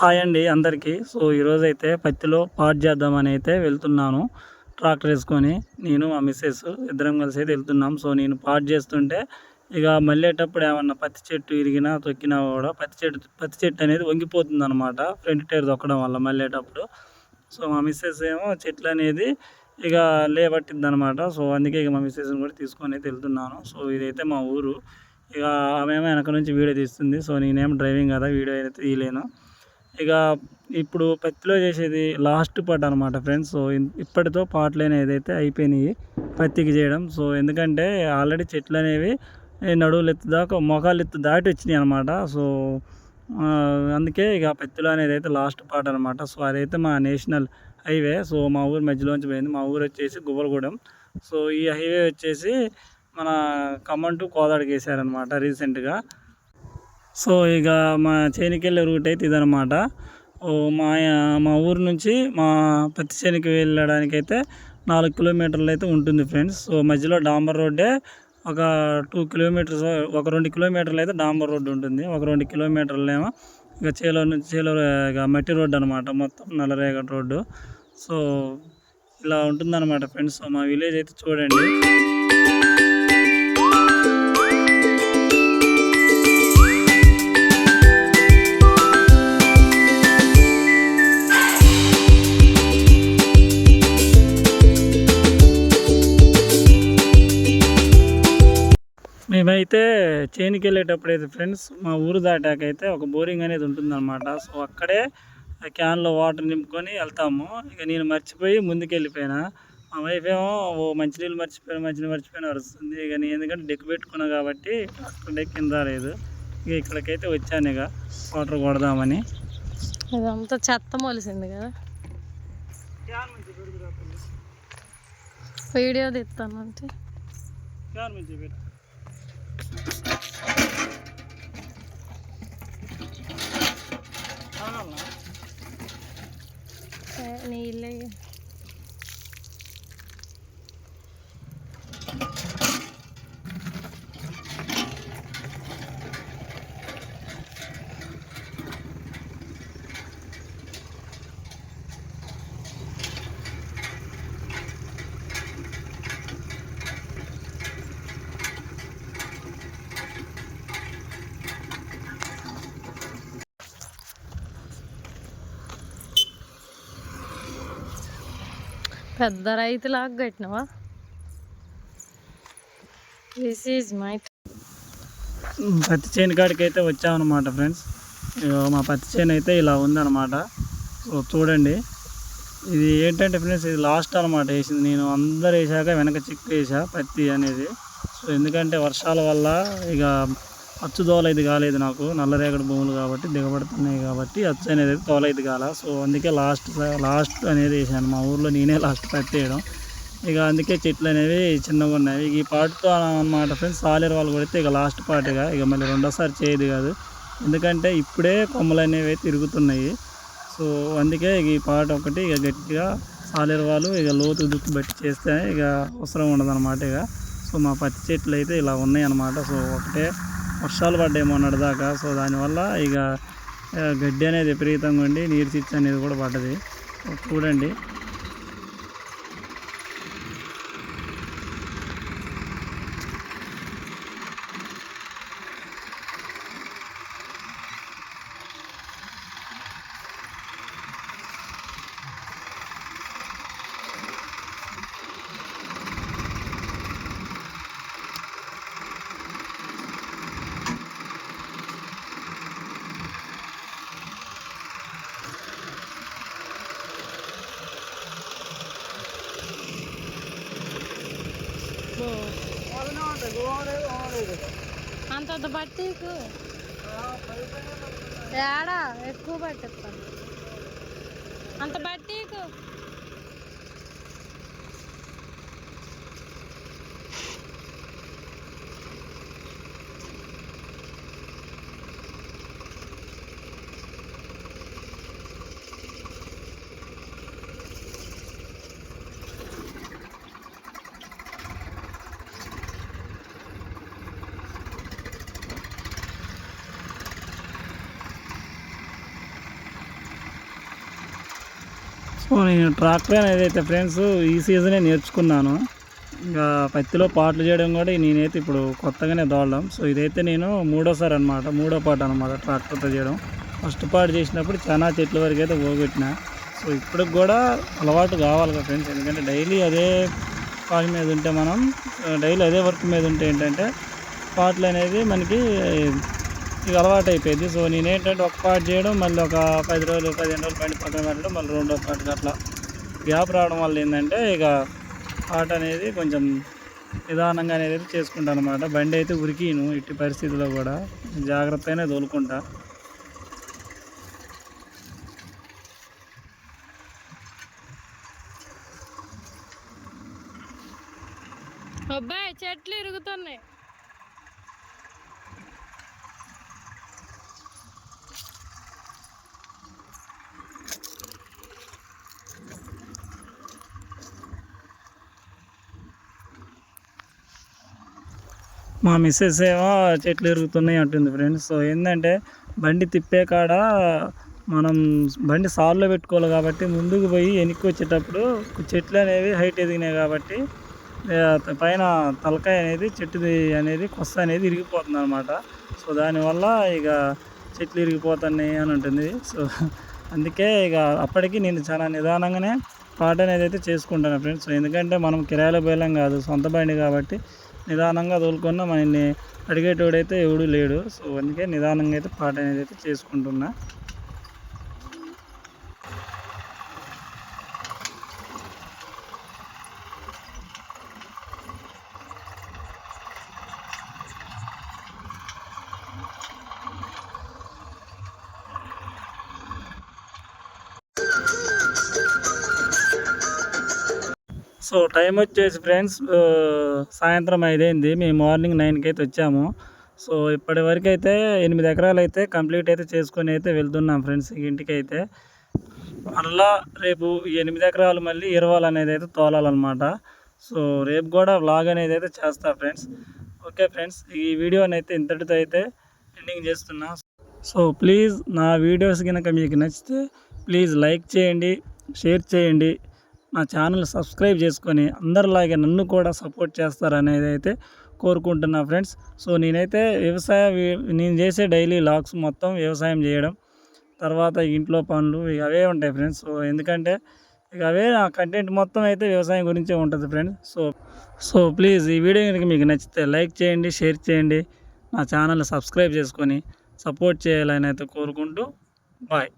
Hi అండి అందరికీ. So ఈరోజు అయితే పత్తిలో పాట్ చేద్దామని అయితే వెళ్తున్నాను. ట్రాక్టర్ వేసుకొని నేను మా మిస్సెస్ ఇద్దరం కలిసి అయితే వెళ్తున్నాం. సో నేను పాట్ చేస్తుంటే ఇక మళ్ళేటప్పుడు ఏమన్నా పత్తి చెట్టు ఇరిగినా తొక్కినా కూడా పత్తి చెట్టు పత్తి చెట్టు అనేది వంగిపోతుంది అనమాట ఫ్రంట్ టైర్ తొక్కడం వల్ల మళ్ళేటప్పుడు. సో మా మిస్సెస్ ఏమో చెట్లు అనేది ఇక లేబట్టింది అనమాట సో అందుకే ఇక మా మిస్సెస్ని కూడా తీసుకొని అయితే వెళ్తున్నాను. సో ఇదైతే మా ఊరు. ఇక ఆమె వెనక నుంచి వీడియో తీస్తుంది. సో నేనేం డ్రైవింగ్ కదా వీడియో అయితే తీయలేను. ఇక ఇప్పుడు పత్తిలో చేసేది లాస్ట్ పార్ట్ అనమాట ఫ్రెండ్స్ సో ఇప్పటితో పార్ట్లు అనేది అయితే అయిపోయినాయి పత్తికి చేయడం. సో ఎందుకంటే ఆల్రెడీ చెట్లు అనేవి నడువులు ఎత్తు దాకా మొఖాలు ఎత్తు దాటి వచ్చినాయి అనమాట సో అందుకే ఇక పత్తిలో అనేది అయితే లాస్ట్ పార్ట్ అనమాట సో అదైతే మా నేషనల్ హైవే. సో మా ఊరు మధ్యలోంచి పోయింది. మా ఊరు వచ్చేసి గుబ్బలగూడెం సో ఈ హైవే వచ్చేసి మన ఖమ్మం టు కోదాడికి వేసారనమాట రీసెంట్గా. సో ఇక మా చేనికి వెళ్ళే రూట్ అయితే ఇదనమాట ఓ మా మా ఊరు నుంచి మా పత్తి చేనికి వెళ్ళడానికి అయితే నాలుగు కిలోమీటర్లు అయితే ఉంటుంది ఫ్రెండ్స్. సో మధ్యలో డాంబర్ రోడ్డే ఒక టూ కిలోమీటర్స్ ఒక రెండు కిలోమీటర్లు అయితే డాంబర్ రోడ్డు ఉంటుంది. ఒక రెండు కిలోమీటర్లేమో ఇక చేలో నుంచి చేలో ఇక మట్టి రోడ్డు అనమాట మొత్తం నల్లరేగడి రోడ్డు. సో ఇలా ఉంటుందన్నమాట ఫ్రెండ్స్. సో మా విలేజ్ అయితే చూడండి. మేమైతే చేనికి వెళ్ళేటప్పుడు అయితే ఫ్రెండ్స్ మా ఊరు దాటాక అయితే ఒక బోరింగ్ అనేది ఉంటుందన్నమాట. సో అక్కడే ఆ క్యాన్లో వాటర్ నింపుకొని వెళ్తాము. ఇక నేను మర్చిపోయి ముందుకు వెళ్ళిపోయినా. మా వైఫ్ ఏమో ఓ మంచినీళ్ళు మర్చిపోయిన మంచినీళ్ళు మర్చిపోయిన వస్తుంది ఇక నేను ఎందుకంటే డెక్ పెట్టుకున్నా కాబట్టి అక్కడ డెక్ కింద రాలేదు. ఇక ఇక్కడికైతే వచ్చాను ఇక. వాటర్ కొడదామని. ఇదంతా చెత్త మొలిసింది కదా. వీడియో తీస్తానంటే నీళ్ళు పెద్ద రైతులాగా కట్టినవా? దిస్ ఈజ్ మై పత్తి చేను కాడికి అయితే వచ్చామన్నమాట ఫ్రెండ్స్. మా పత్తి చేను అయితే ఇలా ఉందన్నమాట. సో చూడండి ఇది ఏంటంటే ఫ్రెండ్స్ ఇది లాస్ట్ అనమాట వేసింది. నేను అందరు వేసాక వెనక చిక్కు వేసా పత్తి అనేది. సో ఎందుకంటే వర్షాల వల్ల ఇక అచ్చు దోల కాలేదు నాకు. నల్లరేగడి భూములు కాబట్టి దిగబడుతున్నాయి కాబట్టి అచ్చు అనేది తోల ఇది కాల. సో అందుకే లాస్ట్ లాస్ట్ అనేది వేసాను. మా ఊర్లో నేనే లాస్ట్ పత్తి వేయడం ఇక అందుకే చెట్లు అనేవి చిన్నగా ఉన్నాయి. ఈ పాటుతో అన్నమాట ఫ్రెండ్స్ సాలేరు వాళ్ళు కొడితే ఇక లాస్ట్ పాటుగా. ఇక మళ్ళీ రెండోసారి చేయదు కాదు. ఎందుకంటే ఇప్పుడే కొమ్మలు అనేవి తిరుగుతున్నాయి. సో అందుకే ఇక ఈ పాట ఒకటి ఇక గట్టిగా సాలేరు వాళ్ళు ఇక లోతు దుక్కి బట్టి చేస్తే ఇక అవసరం ఉండదు అనమాట ఇక. సో మా పత్తి చెట్లు అయితే ఇలా ఉన్నాయన్నమాట సో ఒకటే వర్షాలు పడ్డాయి మొన్నటి దాకా. సో దానివల్ల ఇక గడ్డి అనేది విపరీతంగా ఉండి నీరు చిచ్చు అనేది కూడా పడ్డది. చూడండి. అంత బట్టీకు ఏడా? ఎక్కువ పట్టిస్తాను అంత బట్టీకు నేను ట్రాక్టర్ అనేది అయితే ఫ్రెండ్స్ ఈ సీజనే నేర్చుకున్నాను. ఇంకా పత్తిలో పాటలు చేయడం కూడా నేనైతే ఇప్పుడు కొత్తగానే దోడడం సో ఇదైతే నేను మూడోసారి అనమాట మూడో పాట అనమాట ట్రాక్టర్తో చేయడం. ఫస్ట్ పాట చేసినప్పుడు చాలా చెట్ల వరకు అయితే పోగొట్టిన. సో ఇప్పుడు కూడా అలవాటు కావాలి కదా ఫ్రెండ్స్. ఎందుకంటే డైలీ అదే పాట మీద ఉంటే మనం డైలీ అదే వర్క్ మీద ఉంటే ఏంటంటే పాటలు అనేది మనకి ఇక అలవాటు అయిపోయింది సో నేను ఏంటంటే ఒక పాట చేయడం మళ్ళీ ఒక పది రోజులు పదిహేను రోజులు బండి పక్కన పెట్టడం మళ్ళీ రెండో పాటకి అట్లా గ్యాప్ రావడం వల్ల ఏంటంటే ఇక పాట అనేది కొంచెం నిదానంగా అనేది చేసుకుంటాను అనమాట బండి అయితే ఉరికిను ఇట్టి పరిస్థితిలో కూడా. జాగ్రత్తగానే తోలుకుంటా. అబ్బాయి చెట్లు ఇరుగుతున్నాయి. మా మిస్సెస్ ఏమో చెట్లు ఎరుగుతున్నాయి అంటుంది ఫ్రెండ్స్ సో ఏంటంటే బండి తిప్పే కాడ మనం బండి సార్లో పెట్టుకోవాలి కాబట్టి ముందుకు పోయి వెనక్కి వచ్చేటప్పుడు చెట్లు అనేవి హైట్ ఎదిగినాయి కాబట్టి పైన తలకాయ అనేది చెట్టుది అనేది కొస్త అనేది ఇరిగిపోతుంది అనమాట సో దానివల్ల ఇక చెట్లు ఇరిగిపోతున్నాయి అని ఉంటుంది సో అందుకే ఇక అప్పటికి నేను చాలా నిదానంగానే పాట అనేది అయితే చేసుకుంటాను ఫ్రెండ్స్ ఎందుకంటే మనం కిరాయిలో బయలం కాదు సొంత బండి కాబట్టి నిదానంగా తోలుకున్న మనల్ని అడిగేటోడైతే ఎవడు లేడు. సో అందుకే నిదానంగా అయితే పాట అనేది అయితే చేసుకుంటున్నా. సో టైం వచ్చేసి ఫ్రెండ్స్ సాయంత్రం ఐదైంది. మేము మార్నింగ్ నైన్కి అయితే వచ్చాము. సో ఇప్పటి వరకు అయితే ఎనిమిది ఎకరాలు అయితే కంప్లీట్ అయితే చేసుకొని అయితే వెళ్తున్నాం ఫ్రెండ్స్ ఇంటికి అయితే మరలా రేపు ఈ ఎనిమిది ఎకరాలు మళ్ళీ ఇరవాలి అనేది అయితే తోలాలన్నమాట. సో రేపు కూడా వ్లాగ్ అనేది అయితే చేస్తా ఫ్రెండ్స్. ఓకే ఫ్రెండ్స్ ఈ వీడియోని అయితే ఇంతటితో అయితే ఎండింగ్ చేస్తున్నా. సో ప్లీజ్ నా వీడియోస్ కనుక మీకు నచ్చితే ప్లీజ్ లైక్ చేయండి షేర్ చేయండి. నా ఛానల్ సబ్స్క్రైబ్ చేసుకొని అందరిలాగే నన్ను కూడా సపోర్ట్ చేస్తారనేది అయితే కోరుకుంటున్నా ఫ్రెండ్స్. సో నేనైతే వ్యవసాయ నేను చేసే డైలీ లాగ్స్ మొత్తం వ్యవసాయం చేయడం తర్వాత ఇంట్లో పనులు ఇక అవే ఉంటాయి ఫ్రెండ్స్. సో ఎందుకంటే ఇక అవే నా కంటెంట్ మొత్తం అయితే వ్యవసాయం గురించే ఉంటుంది ఫ్రెండ్స్. సో సో ప్లీజ్ ఈ వీడియో కనుక మీకు నచ్చితే లైక్ చేయండి షేర్ చేయండి నా ఛానల్ సబ్స్క్రైబ్ చేసుకొని సపోర్ట్ చేయాలని అయితే కోరుకుంటూ బాయ్.